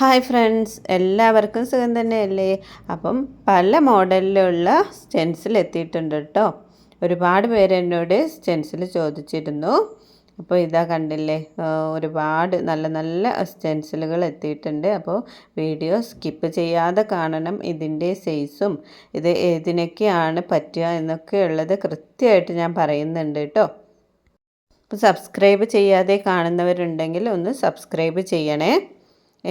Hi friends എല്ലാവർക്കും സുഖം തന്നെയല്ലേ? അപ്പം പല മോഡലിലുള്ള സ്റ്റെൻസിൽ എത്തിയിട്ടുണ്ട് കേട്ടോ. ഒരുപാട് പേര് എന്നോട് സ്റ്റെൻസിൽ ചോദിച്ചിരുന്നു. അപ്പോൾ ഇതാ കണ്ടില്ലേ ഒരുപാട് നല്ല നല്ല സ്റ്റെൻസിലുകൾ എത്തിയിട്ടുണ്ട്. അപ്പോൾ വീഡിയോ സ്കിപ്പ് ചെയ്യാതെ കാണണം ഇതിന്റെ സൈസും ഇത് ഏതിനൊക്കെയാണ് പറ്റുക എന്നൊക്കെയുള്ളത് കൃത്യമായിട്ട് ഞാൻ പറയുന്നുണ്ട് കേട്ടോ. അപ്പോൾ സബ്സ്ക്രൈബ് ചെയ്യാതെ കാണുന്നവരുണ്ടെങ്കിൽ ഒന്ന് സബ്സ്ക്രൈബ് ചെയ്യണേ.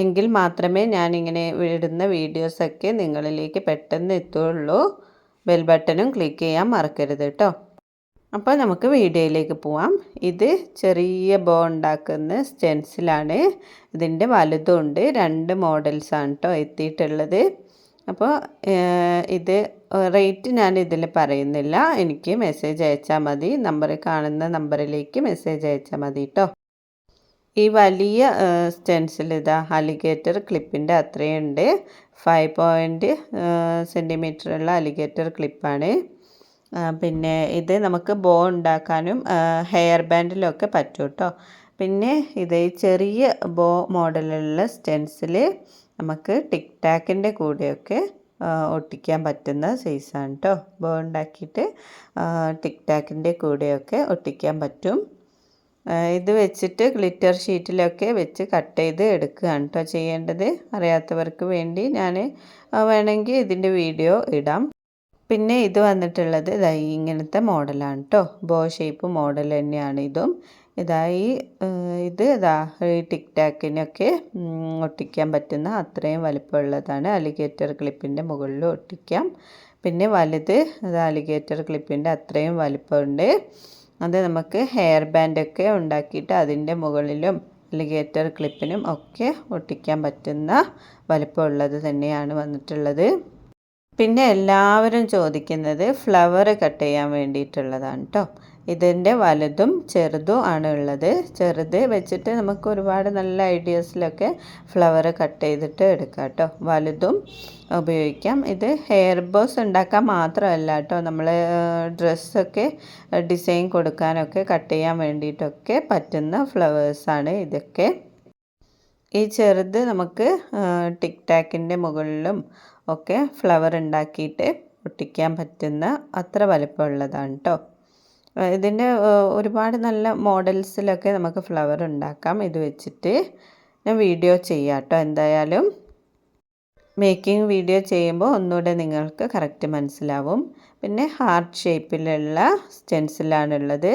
എങ്കിൽ മാത്രമേ ഞാനിങ്ങനെ ഇടുന്ന വീഡിയോസൊക്കെ നിങ്ങളിലേക്ക് പെട്ടെന്ന് എത്തുള്ളൂ. ബെൽ ബട്ടണും ക്ലിക്ക് ചെയ്യാൻ മറക്കരുത് കേട്ടോ അപ്പോൾ നമുക്ക് വീഡിയോയിലേക്ക് പോവാം. ഇത് ചെറിയ ബോ ഉണ്ടാക്കുന്ന സ്റ്റെൻസിലാണ്. ഇതിന്റെ വലുതുണ്ട്. രണ്ട് മോഡൽസാണ് കേട്ടോ എത്തിയിട്ടുള്ളത്. അപ്പോൾ ഇത് റേറ്റ് ഞാൻ ഇതിൽ പറയുന്നില്ല. എനിക്ക് മെസ്സേജ് അയച്ചാൽ മതി. നമ്പർ കാണുന്ന നമ്പറിലേക്ക് മെസ്സേജ് അയച്ചാൽ മതി കേട്ടോ ഈ വലിയ സ്റ്റെൻസിൽ ഇതാ അലിഗേറ്റർ ക്ലിപ്പിന്റെ അത്രയുണ്ട്. ഫൈവ് പോയിന്റ് സെന്റിമീറ്ററുള്ള അലിഗേറ്റർ ക്ലിപ്പാണ് പിന്നെ ഇത് നമുക്ക് ബോ ഉണ്ടാക്കാനും ഹെയർ ബാൻഡിലൊക്കെ പറ്റും കേട്ടോ പിന്നെ ഇത് ചെറിയ ബോ മോഡലുള്ള സ്റ്റെൻസിൽ നമുക്ക് ടിക് ടാക്കിന്റെ കൂടെയൊക്കെ ഒട്ടിക്കാൻ പറ്റുന്ന സൈസാണ് കേട്ടോ ബോ ഉണ്ടാക്കിയിട്ട് ടിക് ടാക്കിന്റെ കൂടെയൊക്കെ ഒട്ടിക്കാൻ പറ്റും. ഇത് വെച്ചിട്ട് ഗ്ലിറ്റർ ഷീറ്റിലൊക്കെ വെച്ച് കട്ട് ചെയ്ത് എടുക്കുകയാണ് കേട്ടോ ചെയ്യേണ്ടത്. അറിയാത്തവർക്ക് വേണ്ടി ഞാൻ വേണമെങ്കിൽ ഇതിന്റെ വീഡിയോ ഇടാം. പിന്നെ ഇത് വന്നിട്ടുള്ളത് ഇതായി ഇങ്ങനത്തെ മോഡലാണ് കേട്ടോ ബോ ഷേപ്പ് മോഡൽ തന്നെയാണ് ഇതും. ഇതായി ഇത് ഇതാ ഈ ടിക് ടാക്കിനൊക്കെ ഒട്ടിക്കാൻ പറ്റുന്ന അത്രയും വലിപ്പമുള്ളതാണ്. അലിഗേറ്റർ ക്ലിപ്പിന്റെ മുകളിൽ ഒട്ടിക്കാം. പിന്നെ വലുത് ഇത് അലിഗേറ്റർ ക്ലിപ്പിന്റെ അത്രയും വലിപ്പമുണ്ട്. അത് നമുക്ക് ഹെയർ ബാൻഡൊക്കെ ഉണ്ടാക്കിയിട്ട് അതിന്റെ മുകളിലും അലിഗേറ്റർ ക്ലിപ്പിനും ഒക്കെ ഒട്ടിക്കാൻ പറ്റുന്ന വലിപ്പമുള്ളത് തന്നെയാണ് വന്നിട്ടുള്ളത്. പിന്നെ എല്ലാവരും ചോദിക്കുന്നത് ഫ്ലവർ കട്ട് ചെയ്യാൻ വേണ്ടിയിട്ടുള്ളതാണ് കേട്ടോ ഇതിന്റെ വലുതും ചെറുതും ആണ് ഉള്ളത്. ചെറുത് വെച്ചിട്ട് നമുക്ക് ഒരുപാട് നല്ല ഐഡിയാസിലൊക്കെ ഫ്ലവർ കട്ട് ചെയ്തിട്ട് എടുക്കാം കേട്ടോ വലുതും ഉപയോഗിക്കാം. ഇത് ഹെയർ ബോസ് ഉണ്ടാക്കാൻ മാത്രമല്ല കേട്ടോ നമ്മൾ ഡ്രസ്സൊക്കെ ഡിസൈൻ കൊടുക്കാനൊക്കെ കട്ട് ചെയ്യാൻ വേണ്ടിയിട്ടൊക്കെ പറ്റുന്ന ഫ്ലവേഴ്സാണ് ഇതൊക്കെ. ഈ ചെറുത് നമുക്ക് ടിക് ടാക്കിന്റെ മുകളിലും ഒക്കെ ഫ്ലവർ ഉണ്ടാക്കിയിട്ട് ഒട്ടിക്കാൻ പറ്റുന്ന അത്ര വലിപ്പമുള്ളതാണ് കേട്ടോ ഇതിന്റെ ഒരുപാട് നല്ല മോഡൽസിലൊക്കെ നമുക്ക് ഫ്ലവർ ഉണ്ടാക്കാം. ഇത് വെച്ചിട്ട് ഞാൻ വീഡിയോ ചെയ്യാം കേട്ടോ എന്തായാലും മേക്കിംഗ് വീഡിയോ ചെയ്യുമ്പോൾ ഒന്നുകൂടെ നിങ്ങൾക്ക് കറക്റ്റ് മനസ്സിലാവും. പിന്നെ ഹാർട്ട് ഷേപ്പിലുള്ള സ്റ്റെൻസിലാണുള്ളത്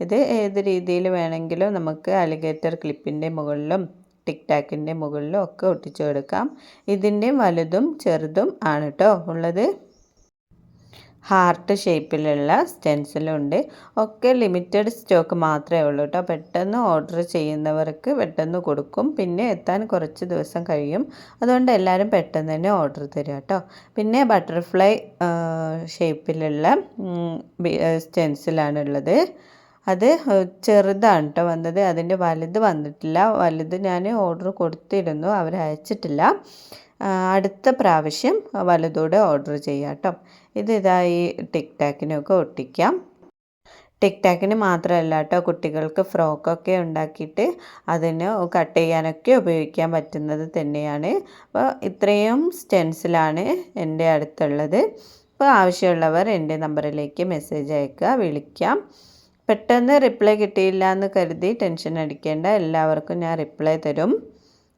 ഇത് ഏത് രീതിയിൽ വേണമെങ്കിലും നമുക്ക് അലിഗേറ്റർ ക്ലിപ്പിന്റെ മുകളിലും ടിക് ടാക്കിന്റെ മുകളിലും ഒക്കെ ഒട്ടിച്ചു കൊടുക്കാം. ഇതിന്റെ വലുതും ചെറുതും ആണ് കേട്ടോ ഉള്ളത്. ഹാർട്ട് ഷേപ്പിലുള്ള സ്റ്റെൻസിലുണ്ട്. ഒക്കെ ലിമിറ്റഡ് സ്റ്റോക്ക് മാത്രമേ ഉള്ളൂ കേട്ടോ പെട്ടെന്ന് ഓർഡർ ചെയ്യുന്നവർക്ക് പെട്ടെന്ന് കൊടുക്കും. പിന്നെ എത്താൻ കുറച്ച് ദിവസം കഴിയും. അതുകൊണ്ട് എല്ലാവരും പെട്ടെന്ന് തന്നെ ഓർഡർ തരിക കേട്ടോ പിന്നെ ബട്ടർഫ്ലൈ ഷേപ്പിലുള്ള സ്റ്റെൻസിലാണുള്ളത്. അത് ചെറുതാണ് കേട്ടോ വന്നത്. അതിന്റെ വലുത് വന്നിട്ടില്ല. വലുത് ഞാൻ ഓർഡർ കൊടുത്തിരുന്നു. അവർ അയച്ചിട്ടില്ല. അടുത്ത പ്രാവശ്യം വലുതൂടെ ഓർഡർ ചെയ്യാം കേട്ടോ ഇത് ഇതായി ടിക് ടാക്കിനൊക്കെ ഒട്ടിക്കാം. ടിക് ടാക്കിന് മാത്രമല്ല കേട്ടോ കുട്ടികൾക്ക് ഫ്രോക്കൊക്കെ ഉണ്ടാക്കിയിട്ട് അതിന് കട്ട് ചെയ്യാനൊക്കെ ഉപയോഗിക്കാൻ പറ്റുന്നത് തന്നെയാണ്. അപ്പോൾ ഇത്രയും സ്റ്റെൻസിലാണ് എന്റെ അടുത്തുള്ളത്. അപ്പോൾ ആവശ്യമുള്ളവർ എന്റെ നമ്പറിലേക്ക് മെസ്സേജ് അയക്കുക. വിളിക്കാം. പെട്ടെന്ന് റിപ്ലൈ കിട്ടിയില്ല എന്ന് കരുതി ടെൻഷൻ അടിക്കേണ്ട. എല്ലാവർക്കും ഞാൻ റിപ്ലൈ തരും.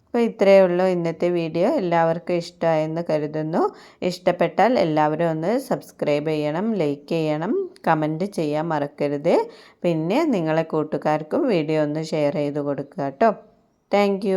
അപ്പോൾ ഇത്രയേ ഉള്ളൂ ഇന്നത്തെ വീഡിയോ എല്ലാവർക്കും ഇഷ്ടമായെന്ന് കരുതുന്നു. ഇഷ്ടപ്പെട്ടാൽ എല്ലാവരും ഒന്ന് സബ്സ്ക്രൈബ് ചെയ്യണം ലൈക്ക് ചെയ്യണം കമന്റ് ചെയ്യാൻ മറക്കരുത്. പിന്നെ നിങ്ങളെ കൂട്ടുകാർക്കും വീഡിയോ ഒന്ന് ഷെയർ ചെയ്ത് കൊടുക്കുക കേട്ടോ. താങ്ക്